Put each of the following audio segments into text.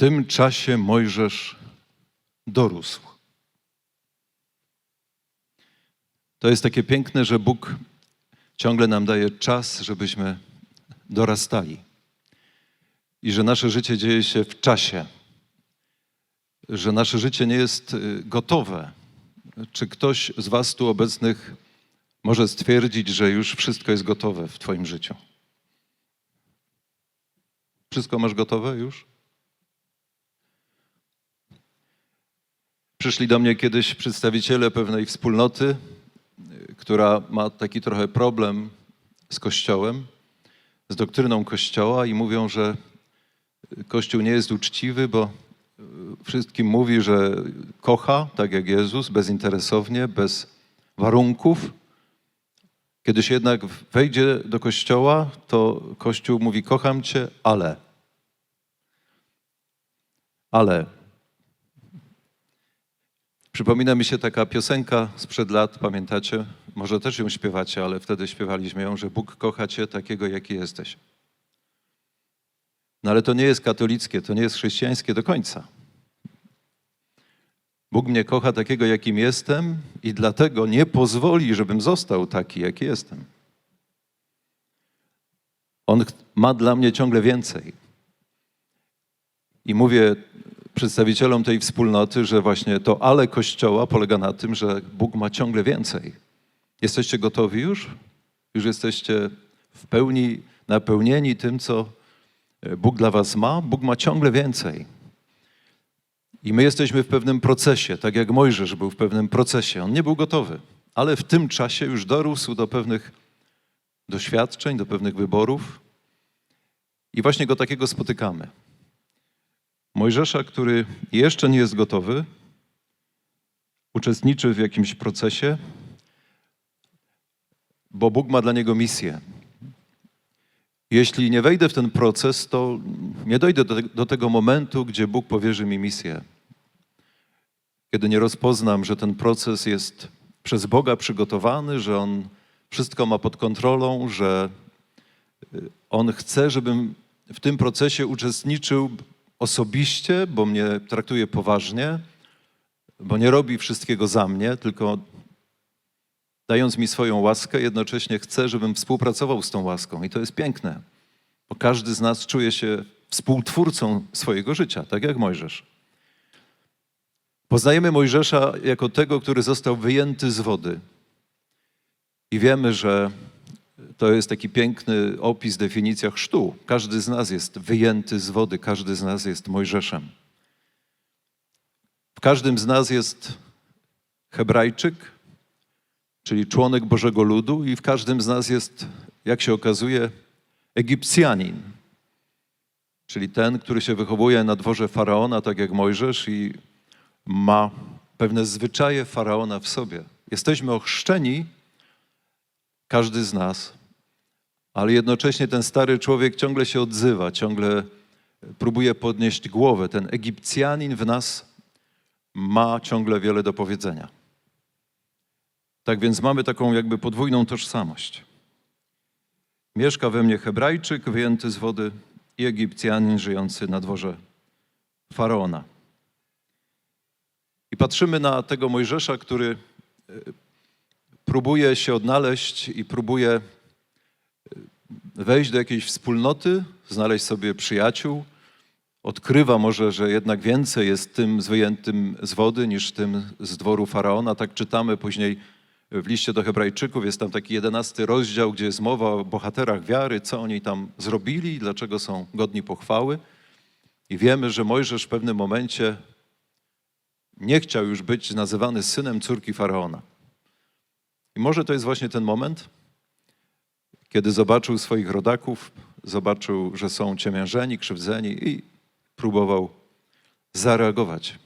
tym czasie Mojżesz dorósł. To jest takie piękne, że Bóg ciągle nam daje czas, żebyśmy dorastali. I że nasze życie dzieje się w czasie. Że nasze życie nie jest y, gotowe. Czy ktoś z Was tu obecnych może stwierdzić, że już wszystko jest gotowe w Twoim życiu? Wszystko masz gotowe już? Przyszli do mnie kiedyś przedstawiciele pewnej wspólnoty, y, która ma taki trochę problem z Kościołem, z doktryną Kościoła i mówią, że Kościół nie jest uczciwy, bo y, wszystkim mówi, że kocha, tak jak Jezus, bezinteresownie, bez warunków. Kiedy się jednak wejdzie do Kościoła, to Kościół mówi: Kocham Cię, ale. Ale Przypomina mi się taka piosenka sprzed lat, pamiętacie? Może też ją śpiewacie, ale wtedy śpiewaliśmy ją, że Bóg kocha cię takiego, jaki jesteś. No ale to nie jest katolickie, to nie jest chrześcijańskie do końca. Bóg mnie kocha takiego, jakim jestem i dlatego nie pozwoli, żebym został taki, jaki jestem. On ma dla mnie ciągle więcej. I mówię przedstawicielom tej wspólnoty, że właśnie to ale Kościoła polega na tym, że Bóg ma ciągle więcej. Jesteście gotowi już? Już jesteście w pełni napełnieni tym, co Bóg dla was ma? Bóg ma ciągle więcej. I my jesteśmy w pewnym procesie, tak jak Mojżesz był w pewnym procesie. On nie był gotowy, ale w tym czasie już dorósł do pewnych doświadczeń, do pewnych wyborów. I właśnie go takiego spotykamy. Mojżesza, który jeszcze nie jest gotowy, uczestniczy w jakimś procesie, bo Bóg ma dla niego misję. Jeśli nie wejdę w ten proces, to nie dojdę do, do tego momentu, gdzie Bóg powierzy mi misję. Kiedy nie rozpoznam, że ten proces jest przez Boga przygotowany, że On wszystko ma pod kontrolą, że y, On chce, żebym w tym procesie uczestniczył osobiście, bo mnie traktuje poważnie, bo nie robi wszystkiego za mnie, tylko dając mi swoją łaskę, jednocześnie chce, żebym współpracował z tą łaską. I to jest piękne, bo każdy z nas czuje się współtwórcą swojego życia, tak jak Mojżesz. Poznajemy Mojżesza jako tego, który został wyjęty z wody. I wiemy, że to jest taki piękny opis, definicja chrztu. Każdy z nas jest wyjęty z wody, każdy z nas jest Mojżeszem. W każdym z nas jest Hebrajczyk, czyli członek Bożego Ludu, i w każdym z nas jest, jak się okazuje, Egipcjanin, czyli ten, który się wychowuje na dworze faraona, tak jak Mojżesz, i ma pewne zwyczaje faraona w sobie. Jesteśmy ochrzczeni, każdy z nas, ale jednocześnie ten stary człowiek ciągle się odzywa, ciągle próbuje podnieść głowę. Ten Egipcjanin w nas ma ciągle wiele do powiedzenia. Tak więc mamy taką jakby podwójną tożsamość. Mieszka we mnie Hebrajczyk wyjęty z wody i Egipcjanin żyjący na dworze faraona. I patrzymy na tego Mojżesza, który e, próbuje się odnaleźć i próbuje wejść do jakiejś wspólnoty, znaleźć sobie przyjaciół, odkrywa może, że jednak więcej jest tym z wyjętym z wody niż tym z dworu faraona. Tak czytamy później w liście do Hebrajczyków. Jest tam taki jedenasty rozdział, gdzie jest mowa o bohaterach wiary, co oni tam zrobili, dlaczego są godni pochwały. I wiemy, że Mojżesz w pewnym momencie nie chciał już być nazywany synem córki faraona. I może to jest właśnie ten moment, kiedy zobaczył swoich rodaków, zobaczył, że są ciemiężeni, krzywdzeni i próbował zareagować.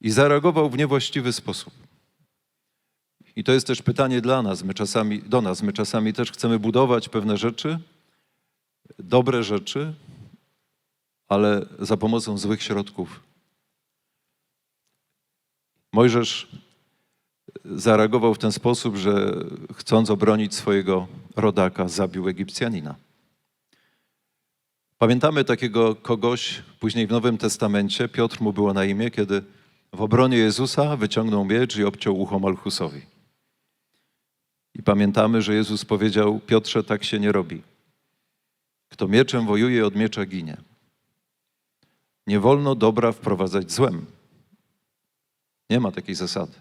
I zareagował w niewłaściwy sposób. I to jest też pytanie dla nas, my czasami, do nas. My czasami też chcemy budować pewne rzeczy, dobre rzeczy, ale za pomocą złych środków. Mojżesz zareagował w ten sposób, że chcąc obronić swojego rodaka, zabił Egipcjanina. Pamiętamy takiego kogoś, później w Nowym Testamencie, Piotr mu było na imię, kiedy w obronie Jezusa wyciągnął miecz i obciął ucho Malchusowi. I pamiętamy, że Jezus powiedział: Piotrze, tak się nie robi. Kto mieczem wojuje, od miecza ginie. Nie wolno dobra wprowadzać złem. Nie ma takiej zasady.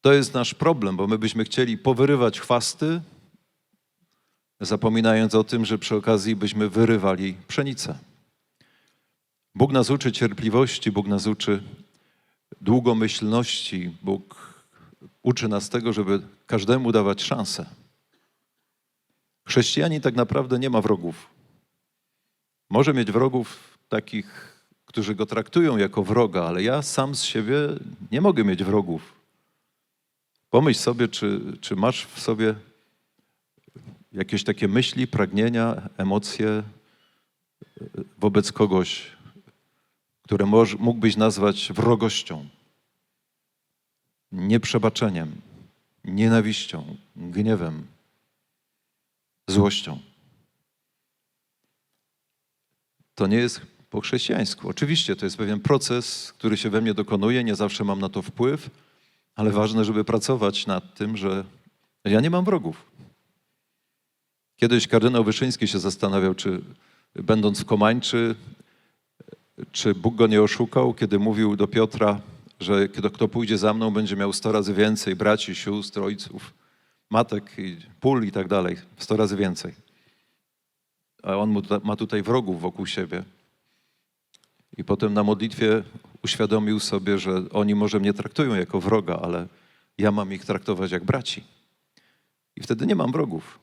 To jest nasz problem, bo my byśmy chcieli powyrywać chwasty, zapominając o tym, że przy okazji byśmy wyrywali pszenicę. Bóg nas uczy cierpliwości, Bóg nas uczy długomyślności, Bóg uczy nas tego, żeby każdemu dawać szansę. Chrześcijanin tak naprawdę nie ma wrogów. Może mieć wrogów takich, którzy go traktują jako wroga, ale ja sam z siebie nie mogę mieć wrogów. Pomyśl sobie, czy, czy masz w sobie jakieś takie myśli, pragnienia, emocje wobec kogoś, które moż, mógłbyś nazwać wrogością, nieprzebaczeniem, nienawiścią, gniewem, złością. To nie jest po chrześcijańsku. Oczywiście to jest pewien proces, który się we mnie dokonuje, nie zawsze mam na to wpływ, ale ważne, żeby pracować nad tym, że ja nie mam wrogów. Kiedyś kardynał Wyszyński się zastanawiał, czy będąc w Komańczy, czy Bóg go nie oszukał, kiedy mówił do Piotra, że kto pójdzie za mną, będzie miał sto razy więcej braci, sióstr, ojców, matek, pól i tak dalej, sto razy więcej. A on ma tutaj wrogów wokół siebie. I potem na modlitwie uświadomił sobie, że oni może mnie traktują jako wroga, ale ja mam ich traktować jak braci. I wtedy nie mam wrogów.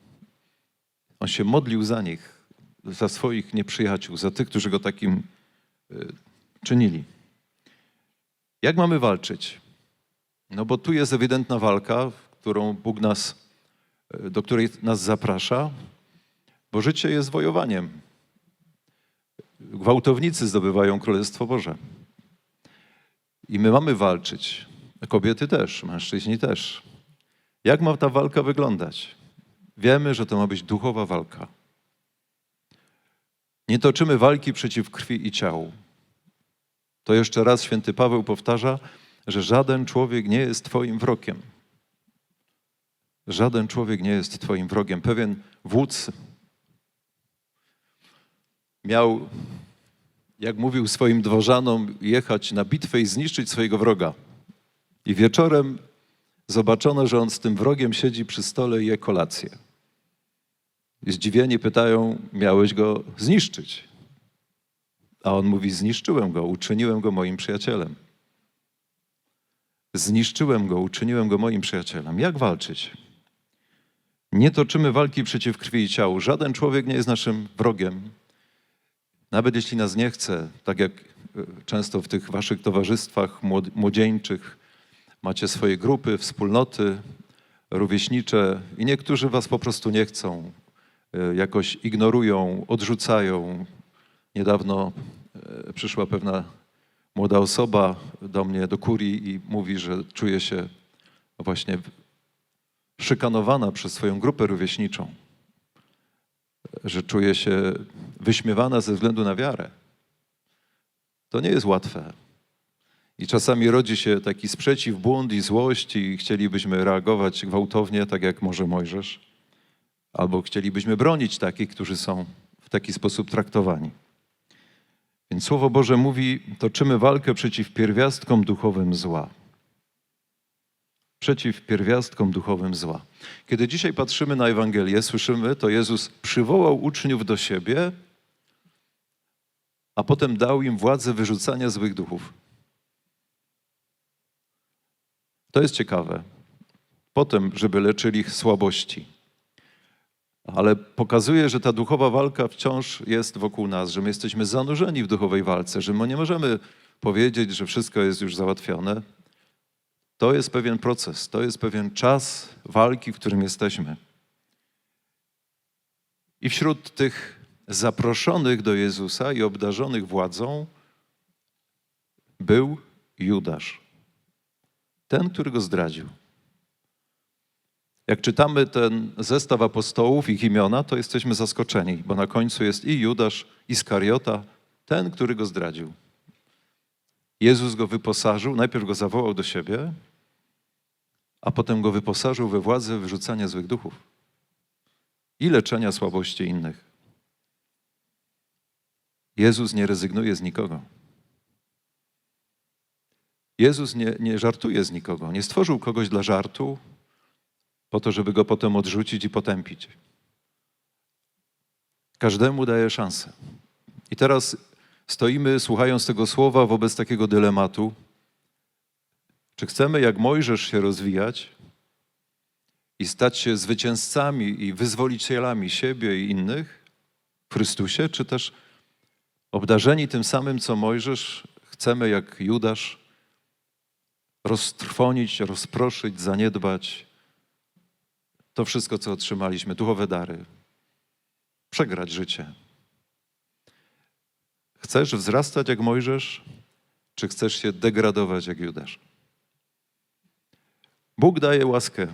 On się modlił za nich, za swoich nieprzyjaciół, za tych, którzy go takim y, czynili. Jak mamy walczyć? No bo tu jest ewidentna walka, którą Bóg nas, y, do której nas zaprasza, bo życie jest wojowaniem. Gwałtownicy zdobywają Królestwo Boże. I my mamy walczyć. Kobiety też, mężczyźni też. Jak ma ta walka wyglądać? Wiemy, że to ma być duchowa walka. Nie toczymy walki przeciw krwi i ciału. To jeszcze raz święty Paweł powtarza, że żaden człowiek nie jest Twoim wrogiem. Żaden człowiek nie jest Twoim wrogiem. Pewien wódz miał, jak mówił swoim dworzanom, jechać na bitwę i zniszczyć swojego wroga. I wieczorem zobaczono, że on z tym wrogiem siedzi przy stole i je kolację. I zdziwieni pytają, miałeś go zniszczyć. A on mówi, zniszczyłem go, uczyniłem go moim przyjacielem. Zniszczyłem go, uczyniłem go moim przyjacielem. Jak walczyć? Nie toczymy walki przeciw krwi i ciału. Żaden człowiek nie jest naszym wrogiem. Nawet jeśli nas nie chce, tak jak e, często w tych waszych towarzystwach młodzieńczych macie swoje grupy, wspólnoty rówieśnicze i niektórzy was po prostu nie chcą, e, jakoś ignorują, odrzucają. Niedawno e, przyszła pewna młoda osoba do mnie, do kurii i mówi, że czuje się właśnie szykanowana przez swoją grupę rówieśniczą że czuje się wyśmiewana ze względu na wiarę. To nie jest łatwe. I czasami rodzi się taki sprzeciw, bunt i złość, i chcielibyśmy reagować gwałtownie, tak jak może Mojżesz, albo chcielibyśmy bronić takich, którzy są w taki sposób traktowani. Więc Słowo Boże mówi: toczymy walkę przeciw pierwiastkom duchowym zła przeciw pierwiastkom duchowym zła. Kiedy dzisiaj patrzymy na Ewangelię, słyszymy, to Jezus przywołał uczniów do siebie, a potem dał im władzę wyrzucania złych duchów. To jest ciekawe. Potem, żeby leczyli ich słabości. Ale pokazuje, że ta duchowa walka wciąż jest wokół nas, że my jesteśmy zanurzeni w duchowej walce, że my nie możemy powiedzieć, że wszystko jest już załatwione, to jest pewien proces, to jest pewien czas walki, w którym jesteśmy. I wśród tych zaproszonych do Jezusa i obdarzonych władzą był Judasz, ten, który go zdradził. Jak czytamy ten zestaw apostołów, ich imiona, to jesteśmy zaskoczeni, bo na końcu jest i Judasz, i Skariota, ten, który go zdradził. Jezus go wyposażył, najpierw go zawołał do siebie, a potem go wyposażył we władzę wyrzucania złych duchów i leczenia słabości innych. Jezus nie rezygnuje z nikogo. Jezus nie, nie żartuje z nikogo. Nie stworzył kogoś dla żartu, po to, żeby go potem odrzucić i potępić. Każdemu daje szansę. I teraz stoimy, słuchając tego słowa, wobec takiego dylematu. Czy chcemy, jak Mojżesz, się rozwijać i stać się zwycięzcami i wyzwolicielami siebie i innych w Chrystusie, czy też obdarzeni tym samym, co Mojżesz, chcemy, jak Judasz, roztrwonić, rozproszyć, zaniedbać to wszystko, co otrzymaliśmy, duchowe dary, przegrać życie. Chcesz wzrastać jak Mojżesz, czy chcesz się degradować jak Judasz? Bóg daje łaskę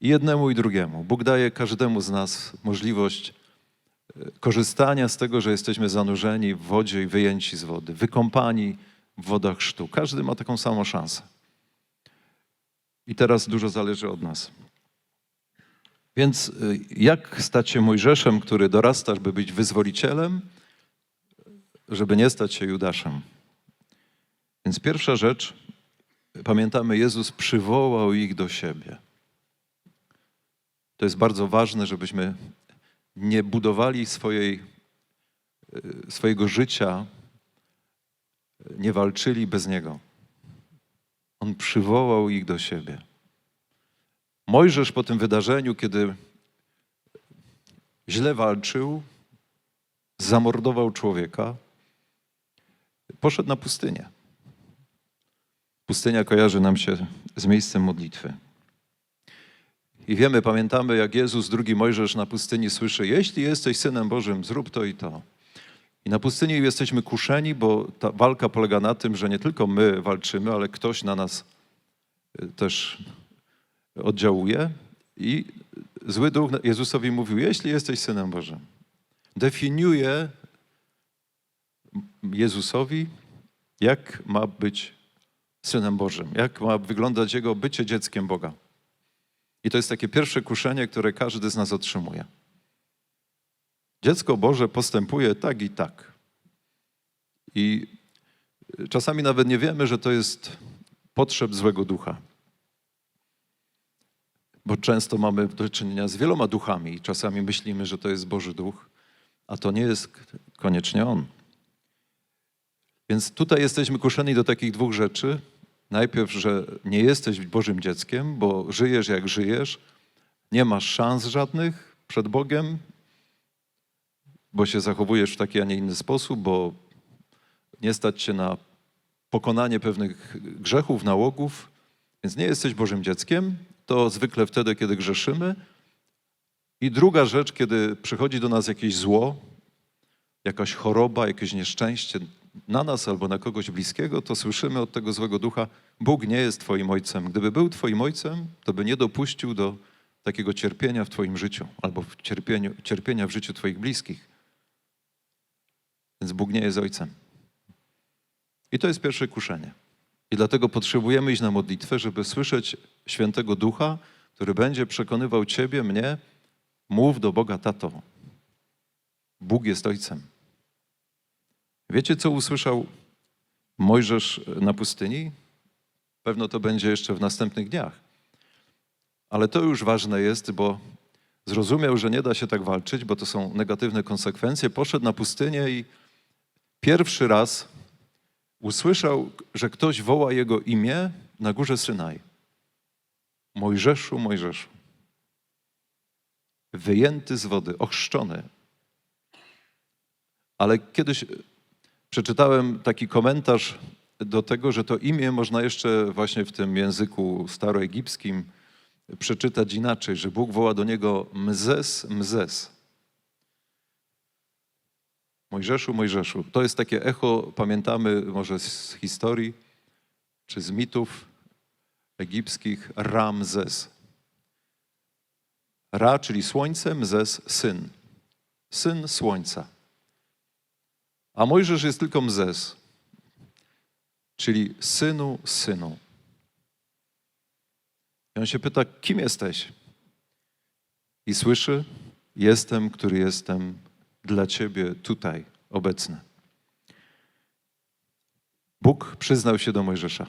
jednemu i drugiemu. Bóg daje każdemu z nas możliwość e, korzystania z tego, że jesteśmy zanurzeni w wodzie i wyjęci z wody, wykąpani w wodach chrztu. Każdy ma taką samą szansę. I teraz dużo zależy od nas. Więc y, jak stać się Mojżeszem, który dorasta, by być wyzwolicielem, żeby nie stać się Judaszem? Więc pierwsza rzecz, pamiętamy, Jezus przywołał ich do siebie. To jest bardzo ważne, żebyśmy nie budowali swojej, y, swojego życia, nie walczyli bez Niego. On przywołał ich do siebie. Mojżesz po tym wydarzeniu, kiedy źle walczył, zamordował człowieka, poszedł na pustynię. Pustynia kojarzy nam się z miejscem modlitwy. I wiemy, pamiętamy, jak Jezus, drugi Mojżesz na pustyni słyszy: Jeśli jesteś synem Bożym, zrób to i to. I na pustyni jesteśmy kuszeni, bo ta walka polega na tym, że nie tylko my walczymy, ale ktoś na nas y, też oddziałuje. I zły duch Jezusowi mówił: Jeśli jesteś synem Bożym, definiuje Jezusowi, jak ma być synem Bożym, jak ma wyglądać jego bycie dzieckiem Boga. I to jest takie pierwsze kuszenie, które każdy z nas otrzymuje. Dziecko Boże postępuje tak i tak. I czasami nawet nie wiemy, że to jest potrzeb złego ducha. Bo często mamy do czynienia z wieloma duchami i czasami myślimy, że to jest Boży Duch, a to nie jest koniecznie On. Więc tutaj jesteśmy kuszeni do takich dwóch rzeczy. Najpierw, że nie jesteś Bożym dzieckiem, bo żyjesz jak żyjesz, nie masz szans żadnych przed Bogiem, bo się zachowujesz w taki, a nie inny sposób, bo nie stać się na pokonanie pewnych grzechów, nałogów, więc nie jesteś Bożym dzieckiem. To zwykle wtedy, kiedy grzeszymy. I druga rzecz, kiedy przychodzi do nas jakieś zło, jakaś choroba, jakieś nieszczęście na nas albo na kogoś bliskiego, to słyszymy od tego złego ducha: Bóg nie jest Twoim ojcem. Gdyby był Twoim ojcem, to by nie dopuścił do takiego cierpienia w Twoim życiu albo w cierpieniu, cierpienia w życiu Twoich bliskich. Więc Bóg nie jest ojcem. I to jest pierwsze kuszenie. I dlatego potrzebujemy iść na modlitwę, żeby słyszeć świętego ducha, który będzie przekonywał ciebie, mnie, mów do Boga, tato. Bóg jest ojcem. Wiecie, co usłyszał Mojżesz na pustyni? Pewno to będzie jeszcze w następnych dniach. Ale to już ważne jest, bo zrozumiał, że nie da się tak walczyć, bo to są negatywne konsekwencje. Poszedł na pustynię i pierwszy raz usłyszał, że ktoś woła jego imię na górze Synaj. Mojżeszu, Mojżeszu. Wyjęty z wody, ochrzczony. Ale kiedyś przeczytałem taki komentarz do tego, że to imię można jeszcze właśnie w tym języku staroegipskim przeczytać inaczej, że Bóg woła do niego Mzes, Mzes. Mojżeszu, Mojżeszu. To jest takie echo, pamiętamy może z historii czy z mitów egipskich Ramzes. Ra, czyli słońce, Mzes, syn. Syn słońca. A Mojżesz jest tylko Mzes, czyli synu, synu. I on się pyta, kim jesteś? I słyszy, jestem, który jestem dla ciebie tutaj obecny. Bóg przyznał się do Mojżesza.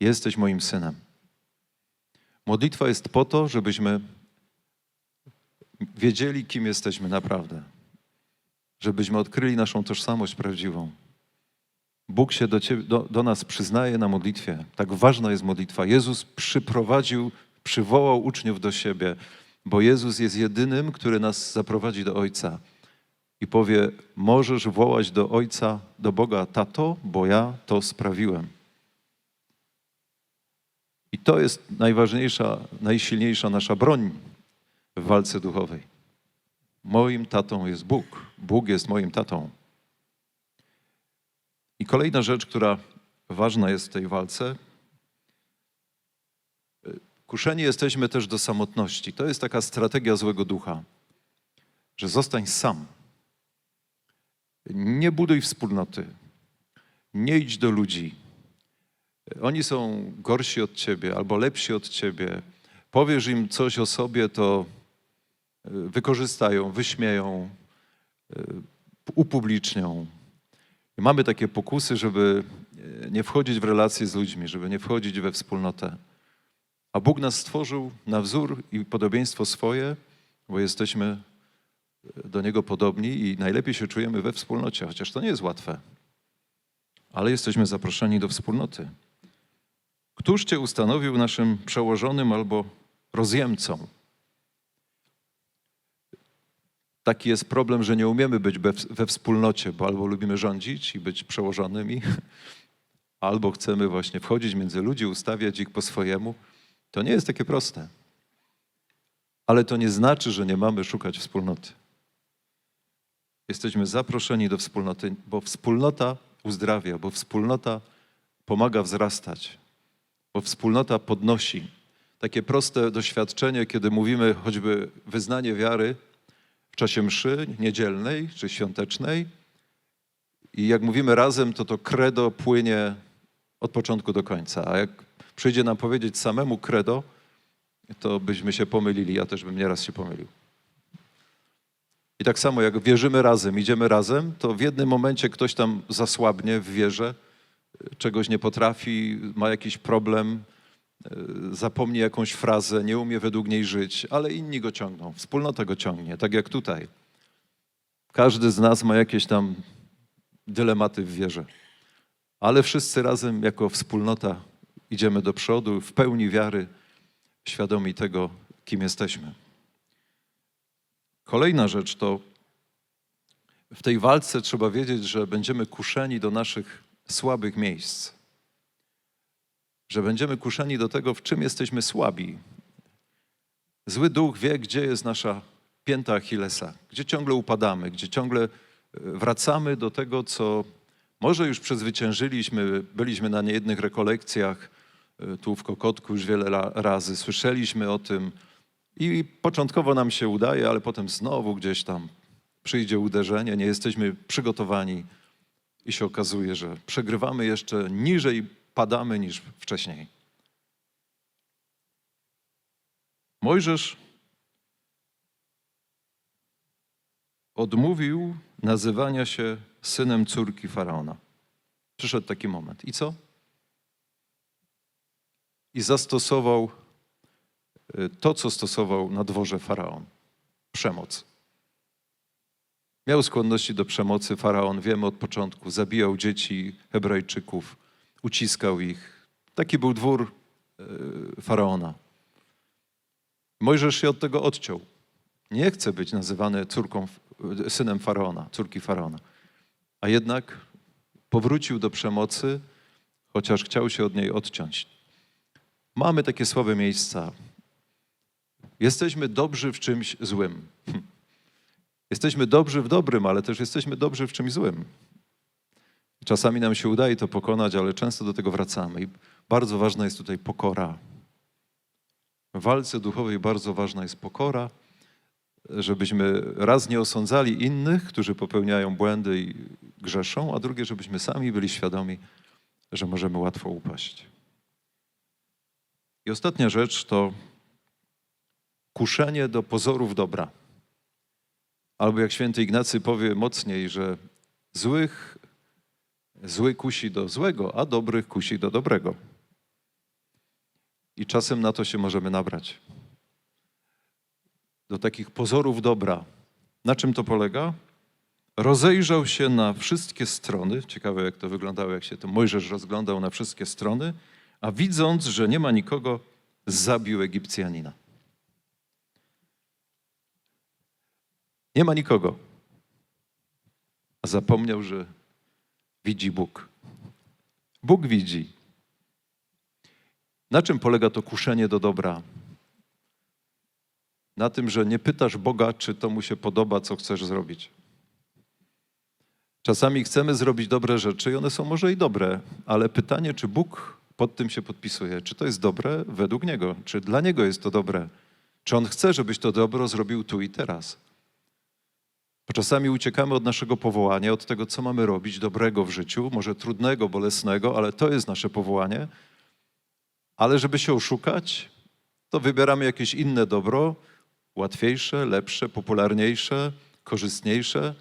Jesteś moim synem. Modlitwa jest po to, żebyśmy wiedzieli, kim jesteśmy naprawdę. Żebyśmy odkryli naszą tożsamość prawdziwą. Bóg się do, ciebie, do, do nas przyznaje na modlitwie. Tak ważna jest modlitwa. Jezus przyprowadził, przywołał uczniów do siebie, bo Jezus jest jedynym, który nas zaprowadzi do Ojca. I powie: Możesz wołać do Ojca, do Boga, tato, bo ja to sprawiłem. I to jest najważniejsza, najsilniejsza nasza broń w walce duchowej. Moim tatą jest Bóg. Bóg jest moim tatą. I kolejna rzecz, która ważna jest w tej walce, kuszeni jesteśmy też do samotności. To jest taka strategia złego ducha, że zostań sam. Nie buduj wspólnoty. Nie idź do ludzi. Oni są gorsi od ciebie albo lepsi od ciebie. Powiesz im coś o sobie, to wykorzystają, wyśmieją, y, upublicznią. I mamy takie pokusy, żeby y, nie wchodzić w relacje z ludźmi, żeby nie wchodzić we wspólnotę. A Bóg nas stworzył na wzór i podobieństwo swoje, bo jesteśmy do Niego podobni i najlepiej się czujemy we wspólnocie, chociaż to nie jest łatwe. Ale jesteśmy zaproszeni do wspólnoty. Któż Cię ustanowił naszym przełożonym albo rozjemcą? Taki jest problem, że nie umiemy być we wspólnocie, bo albo lubimy rządzić i być przełożonymi, albo chcemy właśnie wchodzić między ludzi, ustawiać ich po swojemu. To nie jest takie proste. Ale to nie znaczy, że nie mamy szukać wspólnoty. Jesteśmy zaproszeni do wspólnoty, bo wspólnota uzdrawia, bo wspólnota pomaga wzrastać, bo wspólnota podnosi. Takie proste doświadczenie, kiedy mówimy choćby wyznanie wiary czasie mszy niedzielnej czy świątecznej. I jak mówimy razem, to to credo płynie od początku do końca, a jak przyjdzie nam powiedzieć samemu credo, to byśmy się pomylili, ja też bym nieraz się pomylił. I tak samo jak wierzymy razem, idziemy razem, to w jednym momencie ktoś tam zasłabnie w wierze, czegoś nie potrafi, ma jakiś problem, zapomni jakąś frazę, nie umie według niej żyć, ale inni go ciągną, wspólnota go ciągnie, tak jak tutaj. Każdy z nas ma jakieś tam dylematy w wierze, ale wszyscy razem jako wspólnota idziemy do przodu w pełni wiary, świadomi tego, kim jesteśmy. Kolejna rzecz to w tej walce trzeba wiedzieć, że będziemy kuszeni do naszych słabych miejsc. Że będziemy kuszeni do tego, w czym jesteśmy słabi. Zły duch wie, gdzie jest nasza pięta Achillesa, gdzie ciągle upadamy, gdzie ciągle e, wracamy do tego, co może już przezwyciężyliśmy, byliśmy na niejednych rekolekcjach, e, tu w Kokotku już wiele razy, słyszeliśmy o tym, i początkowo nam się udaje, ale potem znowu gdzieś tam przyjdzie uderzenie, nie jesteśmy przygotowani i się okazuje, że przegrywamy jeszcze niżej, padamy niż wcześniej. Mojżesz odmówił nazywania się synem córki faraona. Przyszedł taki moment. I co? I zastosował Y, to, co stosował na dworze faraon przemoc. Miał skłonności do przemocy faraon, wiemy od początku, zabijał dzieci Hebrajczyków, uciskał ich. Taki był dwór y, faraona. Mojżesz się od tego odciął. Nie chce być nazywany córką, y, synem faraona, córki faraona. A jednak powrócił do przemocy, chociaż chciał się od niej odciąć. Mamy takie słabe miejsca. Jesteśmy dobrzy w czymś złym. Jesteśmy dobrzy w dobrym, ale też jesteśmy dobrzy w czymś złym. Czasami nam się udaje to pokonać, ale często do tego wracamy. I bardzo ważna jest tutaj pokora. W walce duchowej bardzo ważna jest pokora, żebyśmy raz nie osądzali innych, którzy popełniają błędy i grzeszą, a drugie, żebyśmy sami byli świadomi, że możemy łatwo upaść. I ostatnia rzecz to kuszenie do pozorów dobra. Albo jak święty Ignacy powie mocniej, że złych, zły kusi do złego, a dobrych kusi do dobrego. I czasem na to się możemy nabrać. Do takich pozorów dobra. Na czym to polega? Rozejrzał się na wszystkie strony. Ciekawe, jak to wyglądało, jak się to Mojżesz rozglądał na wszystkie strony, a widząc, że nie ma nikogo, zabił Egipcjanina. Nie ma nikogo. A zapomniał, że widzi Bóg. Bóg widzi. Na czym polega to kuszenie do dobra? Na tym, że nie pytasz Boga, czy to mu się podoba, co chcesz zrobić. Czasami chcemy zrobić dobre rzeczy i one są może i dobre, ale pytanie, czy Bóg pod tym się podpisuje, czy to jest dobre według Niego, czy dla Niego jest to dobre, czy On chce, żebyś to dobro zrobił tu i teraz. Czasami uciekamy od naszego powołania, od tego, co mamy robić dobrego w życiu, może trudnego, bolesnego, ale to jest nasze powołanie. Ale żeby się oszukać, to wybieramy jakieś inne dobro, łatwiejsze, lepsze, popularniejsze, korzystniejsze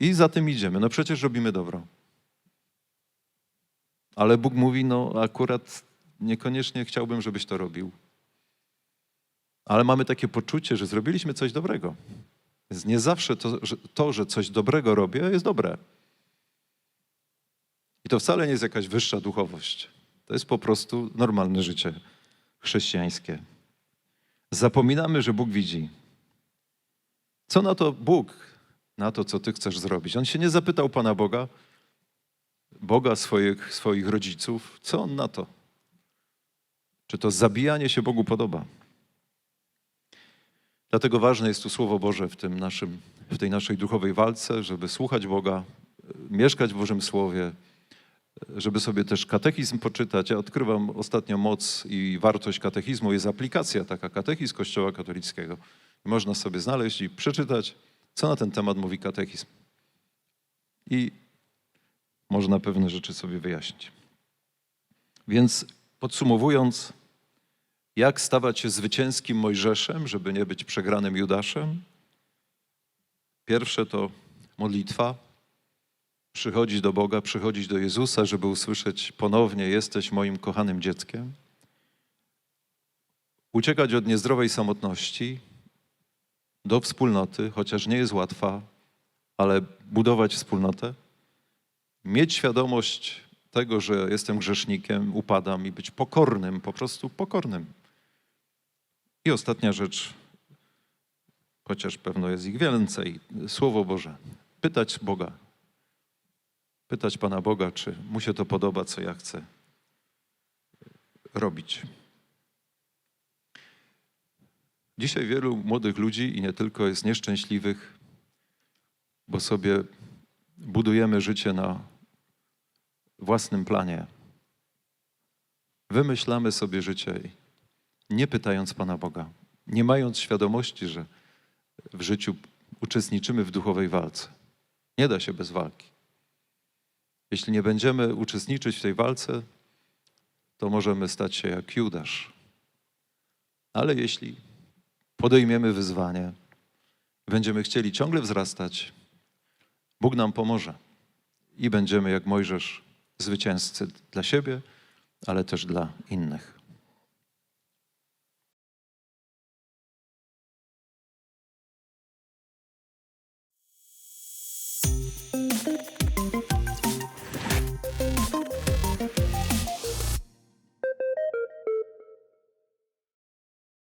i za tym idziemy. No przecież robimy dobro. Ale Bóg mówi, no akurat niekoniecznie chciałbym, żebyś to robił. Ale mamy takie poczucie, że zrobiliśmy coś dobrego. Więc nie zawsze to że, to, że coś dobrego robię, jest dobre. I to wcale nie jest jakaś wyższa duchowość. To jest po prostu normalne życie chrześcijańskie. Zapominamy, że Bóg widzi. Co na to Bóg, na to, co ty chcesz zrobić? On się nie zapytał Pana Boga, Boga swoich, swoich rodziców, co on na to? Czy to zabijanie się Bogu podoba? Dlatego ważne jest tu Słowo Boże w, tym naszym, w tej naszej duchowej walce, żeby słuchać Boga, mieszkać w Bożym Słowie, żeby sobie też katechizm poczytać. Ja odkrywam ostatnio moc i wartość katechizmu. Jest aplikacja taka, katechizm Kościoła katolickiego. Można sobie znaleźć i przeczytać, co na ten temat mówi katechizm. I można pewne rzeczy sobie wyjaśnić. Więc podsumowując, jak stawać się zwycięskim Mojżeszem, żeby nie być przegranym Judaszem? Pierwsze to modlitwa. Przychodzić do Boga, przychodzić do Jezusa, żeby usłyszeć ponownie: Jesteś moim kochanym dzieckiem. Uciekać od niezdrowej samotności do wspólnoty, chociaż nie jest łatwa, ale budować wspólnotę. Mieć świadomość tego, że jestem grzesznikiem, upadam i być pokornym, po prostu pokornym. I ostatnia rzecz, chociaż pewno jest ich więcej, Słowo Boże. Pytać Boga. Pytać Pana Boga, czy mu się to podoba, co ja chcę robić. Dzisiaj wielu młodych ludzi i nie tylko jest nieszczęśliwych, bo sobie budujemy życie na własnym planie. Wymyślamy sobie życie nie pytając Pana Boga, nie mając świadomości, że w życiu uczestniczymy w duchowej walce. Nie da się bez walki. Jeśli nie będziemy uczestniczyć w tej walce, to możemy stać się jak Judasz. Ale jeśli podejmiemy wyzwanie, będziemy chcieli ciągle wzrastać, Bóg nam pomoże i będziemy jak Mojżesz zwycięzcy dla siebie, ale też dla innych.